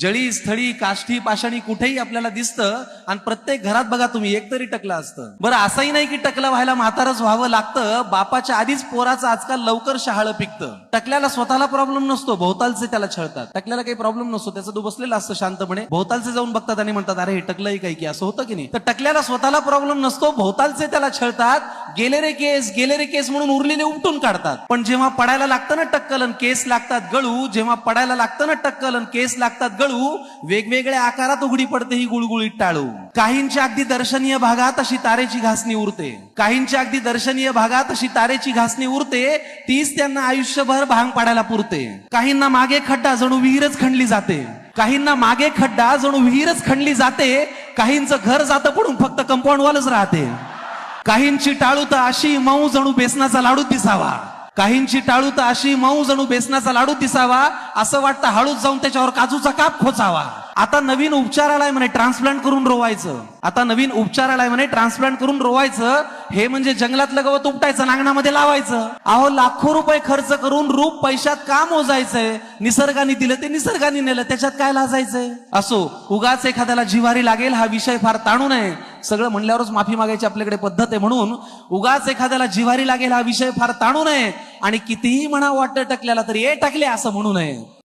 जळी स्थळी काष्ठी पाषाणी कुठेही आपल्याला दिसतं आणि प्रत्येक घरात बघा तुम्ही एक तरी टकला असतं. बरं असंही नाही की टकलं व्हायला म्हातारच व्हावं लागतं. बापाच्या आधीच पोराचं आजकाल लवकर शहाळं पिकतं. टकल्याला स्वतःला प्रॉब्लेम नसतो भोवतालचे त्याला छळतात. टकल्याला काही प्रॉब्लेम नसतो त्याचं दुबसलेलं असतं शांतपणे. भोवतालचे जाऊन बघतात आणि म्हणतात अरे हे टकलंही काही की असं होतं की नाही? तर टकल्याला स्वतःला प्रॉब्लेम नसतो भोवतालचे त्याला छळतात. गेले रे केस गेले रे केस म्हणून उरलेले उपटून काढतात. पण जेव्हा पडायला लागतं ना टक्कल आणि केस लागतात गळू जेव्हा पडायला लागतं ना टक्कल आणि केस लागतात गळू वेगवेगळ्या आकारात उघडी पडते ही गुळगुळीत टाळू. काहींच्या अगदी दर्शनीय भागात अशी तारेची घासणी उरते. काहींच्या अगदी दर्शनीय भागात अशी तारेची घासणी उरते तीच त्यांना आयुष्यभर भांग पाडायला पुरते. काहींना मागे खड्डा जणू विहीरच खणली जाते. काहींना मागे खड्डा जणू विहीरच खणली जाते. काहींचं घर जातं पडून फक्त कंपाऊंडवालच राहते. काहींची टाळू तर अशी मऊ जणू बेसनाचा लाडू दिसावा. काहींची टाळू तर अशी मऊ जणू बेसनाचा लाडू दिसावा असं वाटतं हळूच जाऊन त्याच्यावर काजूचा काप खोचावा. आता नवीन उपचार आलाय म्हणे ट्रान्सप्लांट करून रोवायचं. आता नवीन उपचार आलाय म्हणे ट्रान्सप्लांट करून रोवायचं. हे म्हणजे जंगलातलं गवत उपटायचं नांगणामध्ये लावायचं. अहो लाखो रुपये खर्च करून रूप पैशात का मोजायचंय? निसर्गाने दिलं ते निसर्गाने नेलं त्याच्यात काय लाजायचंय? असो उगाच एखाद्याला जिवारी लागेल हा विषय फार ताणू नये. सगळं म्हणल्यावरच माफी मागायची आपल्याकडे पद्धत आहे म्हणून उगाच एखाद्याला जिवारी लागेल हा विषय फार ताणू नये आणि कितीही म्हणा वाटतं टाकल्याला तरी ए टाकले असं म्हणू नये.